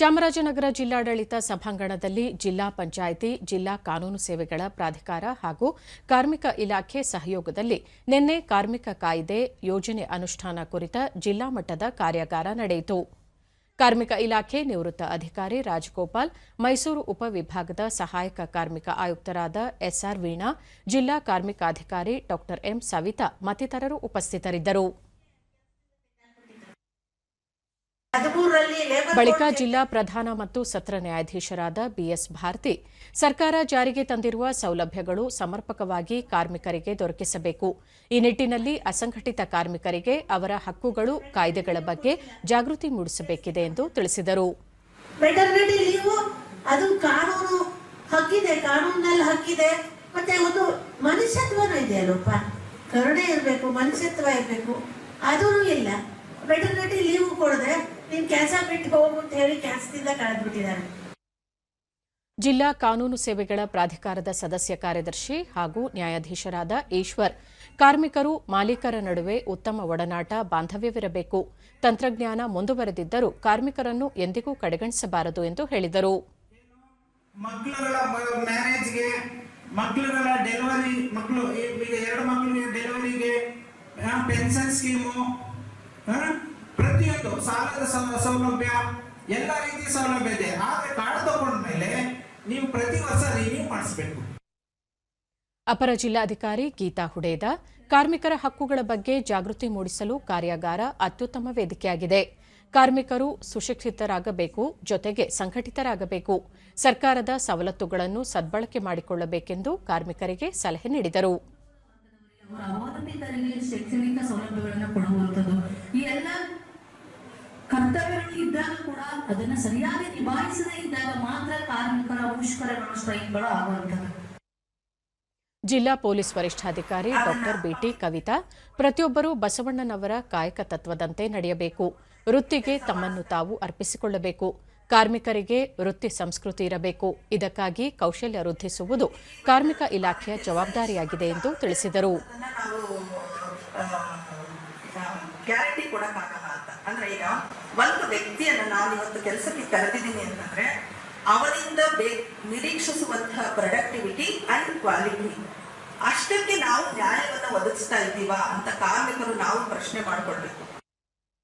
ಚಾಮರಾಜನಗರ ಜಿಲ್ಲಾಡಳಿತ ಸಭಾಂಗಣದಲ್ಲಿ ಜಿಲ್ಲಾ ಪಂಚಾಯಿತಿ, ಜಿಲ್ಲಾ ಕಾನೂನು ಸೇವೆಗಳ ಪ್ರಾಧಿಕಾರ ಹಾಗೂ ಕಾರ್ಮಿಕ ಇಲಾಖೆ ಸಹಯೋಗದಲ್ಲಿ ನಿನ್ನೆ ಕಾರ್ಮಿಕ ಕಾಯ್ದೆ ಯೋಜನೆ ಅನುಷ್ಠಾನ ಕುರಿತ ಜಿಲ್ಲಾ ಮಟ್ಟದ ಕಾರ್ಯಾಗಾರ ನಡೆಯಿತು. ಕಾರ್ಮಿಕ ಇಲಾಖೆ ನಿವೃತ್ತ ಅಧಿಕಾರಿ ರಾಜಗೋಪಾಲ್, ಮೈಸೂರು ಉಪವಿಭಾಗದ ಸಹಾಯಕ ಕಾರ್ಮಿಕ ಆಯುಕ್ತರಾದ ಎಸ್ಆರ್ ವೀಣಾ, ಜಿಲ್ಲಾ ಕಾರ್ಮಿಕಾಧಿಕಾರಿ ಡಾ ಎಂ ಸವಿತಾ ಮತ್ತಿತರರು ಉಪಸ್ಥಿತರಿದ್ದರು. ಬಳಿಕ ಜಿಲ್ಲಾ ಪ್ರಧಾನ ಮತ್ತು ಸತ್ರ ನ್ಯಾಯಾಧೀಶರಾದ ಬಿಎಸ್ ಭಾರತಿ ಸರ್ಕಾರ ಜಾರಿಗೆ ತಂದಿರುವ ಸೌಲಭ್ಯಗಳು ಸಮರ್ಪಕವಾಗಿ ಕಾರ್ಮಿಕರಿಗೆ ದೊರಕಿಸಬೇಕು. ಈ ನಿಟ್ಟಿನಲ್ಲಿ ಅಸಂಘಟಿತ ಕಾರ್ಮಿಕರಿಗೆ ಅವರ ಹಕ್ಕುಗಳು ಕಾಯ್ದೆಗಳ ಬಗ್ಗೆ ಜಾಗೃತಿ ಮೂಡಿಸಬೇಕಿದೆ ಎಂದು ತಿಳಿಸಿದರು. ವೆಟರ್ನರಿ ಲೀವು ಅದು ಕಾನೂನು ಹಕ್ಕಿದೆ ಕಾನೂನಲ್ಲಿ ಹಕ್ಕಿದೆ. ಮತ್ತೆ ಒಂದು ಮನುಷ್ಯತ್ವನೂ ಇದೆ ಅಲ್ಲಪ್ಪ. ಕರುಣೆ ಇರಬೇಕು ಮನುಷ್ಯತ್ವ ಇರಬೇಕು. ಅದೂ ಇಲ್ಲ. ವೆಟರ್ನರಿ ಲೀವ್ ಕೊಡದೆ ನೀನ್ ಕೆಲಸ ಬಿಟ್ಟು ಹೋಗು ಅಂತ ಹೇಳಿ ಕೆಲಸದಿಂದ ಕಳೆದ್ಬಿಟ್ಟಿದ್ದಾರೆ. ಜಿಲ್ಲಾ ಕಾನೂನು ಸೇವೆಗಳ ಪ್ರಾಧಿಕಾರದ ಸದಸ್ಯ ಕಾರ್ಯದರ್ಶಿ ಹಾಗೂ ನ್ಯಾಯಾಧೀಶರಾದ ಈಶ್ವರ್ ಕಾರ್ಮಿಕರು ಮಾಲೀಕರ ನಡುವೆ ಉತ್ತಮ ಒಡನಾಟ ಬಾಂಧವ್ಯವಿರಬೇಕು. ತಂತ್ರಜ್ಞಾನ ಮುಂದುವರೆದಿದ್ದರೂ ಕಾರ್ಮಿಕರನ್ನು ಎಂದಿಗೂ ಕಡೆಗಣಿಸಬಾರದು ಎಂದು ಹೇಳಿದರು. ಮಕ್ಕಳುಗಳ ಮ್ಯಾರೇಜ್ಗೆ ಮಕ್ಕಳುಗಳ ಡೆಲಿವರಿ ಮಕ್ಕಳು ಈಗ ಎರಡು ಮಕ್ಕಳಿಗೆ ಡೆಲಿವರಿಗೆ ಪೆನ್ಷನ್ ಸ್ಕೀಮು ಸಾಲದ ಸೌಲಭ್ಯ ಎಲ್ಲ ರೀತಿಯ ಸೌಲಭ್ಯ ಇದೆ. ಆದ್ರೆ ಕಾರ್ಡ್ ತಗೊಂಡ್ಮೇಲೆ ನೀವು ಪ್ರತಿ ವರ್ಷ ರಿನ್ಯೂ ಮಾಡಿಸ್ಬೇಕು. ಅಪರ ಜಿಲ್ಲಾಧಿಕಾರಿ ಗೀತಾ ಹುಡೇದ ಕಾರ್ಮಿಕರ ಹಕ್ಕುಗಳ ಬಗ್ಗೆ ಜಾಗೃತಿ ಮೂಡಿಸಲು ಕಾರ್ಯಾಗಾರ ಅತ್ಯುತ್ತಮ ವೇದಿಕೆಯಾಗಿದೆ. ಕಾರ್ಮಿಕರು ಸುಶಿಕ್ಷಿತರಾಗಬೇಕು ಜೊತೆಗೆ ಸಂಘಟಿತರಾಗಬೇಕು. ಸರ್ಕಾರದ ಸವಲತ್ತುಗಳನ್ನು ಸದ್ಬಳಕೆ ಮಾಡಿಕೊಳ್ಳಬೇಕೆಂದು ಕಾರ್ಮಿಕರಿಗೆ ಸಲಹೆ ನೀಡಿದರು. ಅವಲಂಬಿತರಿಗೆ ಶೈಕ್ಷಣಿಕ ಸೌಲಭ್ಯಗಳನ್ನು ಕೊಡುವಂಥದ್ದು ಈ ಎಲ್ಲ ಕರ್ತವ್ಯಗಳು ಇದ್ದಾಗ ಕೂಡ ಅದನ್ನ ಸರಿಯಾಗಿ ನಿಭಾಯಿಸದೇ ಇದ್ದಾಗ ಮಾತ್ರ ಕಾರ್ಮಿಕರ ಮುಷ್ಕರಗಳು ಸ್ಟ್ರೈಕ್ಗಳು ಆಗುವಂತ ಜಿಲ್ಲಾ ಪೊಲೀಸ್ ವರಿಷ್ಠಾಧಿಕಾರಿ ಡಾಕ್ಟರ್ ಬಿಟಿ ಕವಿತಾ ಪ್ರತಿಯೊಬ್ಬರೂ ಬಸವಣ್ಣನವರ ಕಾಯಕ ತತ್ವದಂತೆ ನಡೆಯಬೇಕು. ವೃತ್ತಿಗೆ ತಮ್ಮನ್ನು ತಾವು ಅರ್ಪಿಸಿಕೊಳ್ಳಬೇಕು. ಕಾರ್ಮಿಕರಿಗೆ ವೃತ್ತಿ ಸಂಸ್ಕೃತಿ ಇರಬೇಕು. ಇದಕ್ಕಾಗಿ ಕೌಶಲ್ಯ ವೃದ್ಧಿಸುವುದು ಕಾರ್ಮಿಕ ಇಲಾಖೆಯ ಜವಾಬ್ದಾರಿಯಾಗಿದೆ ಎಂದು ತಿಳಿಸಿದರು. ಗ್ಯಾರಂಟಿ ಕೊಡಕ್ಕಾಗಲ್ಲ ಅಂತ. ಅಂದ್ರೆ ಈಗ ವ್ಯಕ್ತಿಯನ್ನ ನಾನು ಇವತ್ತು ಕೆಲಸಕ್ಕೆ ಕರೆದಿದ್ದೀನಿ ಅಂತಂದ್ರೆ ಅವನಿಂದ ಬೇ, ನಿರೀಕ್ಷಿಸುವಂತಹ ಪ್ರೊಡಕ್ಟಿವಿಟಿ ಅಂಡ್ ಕ್ವಾಲಿಟಿ ಅಷ್ಟಕ್ಕೆ ನಾವು ನ್ಯಾಯವನ್ನು ಒದಗಿಸ್ತಾ ಇದ್ದೀವಾ ಅಂತ ಕಾರ್ಮಿಕರು ನಾವು ಪ್ರಶ್ನೆ ಮಾಡ್ಕೊಳ್ಬೇಕು.